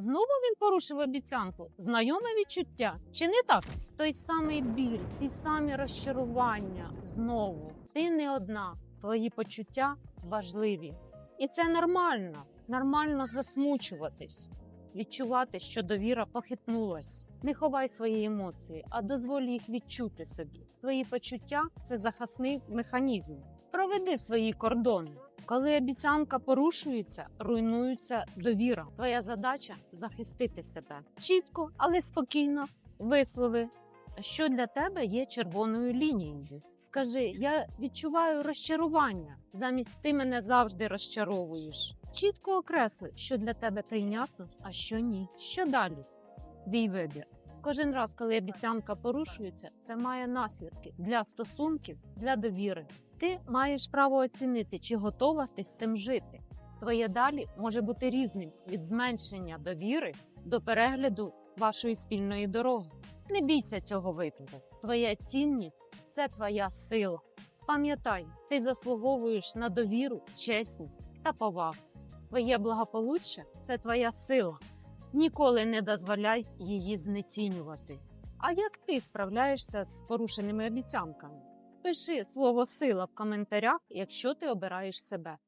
Знову він порушив обіцянку. Знайоме відчуття. Чи не так? Той самий біль, ті самі розчарування. Знову ти не одна. Твої почуття важливі. І це нормально. Нормально засмучуватись, відчувати, що довіра похитнулась. Не ховай свої емоції, а дозволь їх відчути собі. Твої почуття це захисний механізм. Проведи свої кордони. Коли обіцянка порушується, руйнується довіра. Твоя задача захистити себе чітко, але спокійно вислови. Що для тебе є червоною лінією? Скажи, я відчуваю розчарування, замість ти мене завжди розчаровуєш. Чітко окресли, що для тебе прийнятно, а що ні. Що далі? Твій вибір. Кожен раз, коли обіцянка порушується, це має наслідки для стосунків, для довіри. Ти маєш право оцінити, чи готова ти з цим жити. Твоє далі може бути різним від зменшення довіри до перегляду вашої спільної дороги. Не бійся цього вибору. Твоя цінність це твоя сила. Пам'ятай, ти заслуговуєш на довіру, чесність та повагу. Твоє благополуччя це твоя сила. Ніколи не дозволяй її знецінювати. А як ти справляєшся з порушеними обіцянками? Пиши слово сила в коментарях, якщо ти обираєш себе.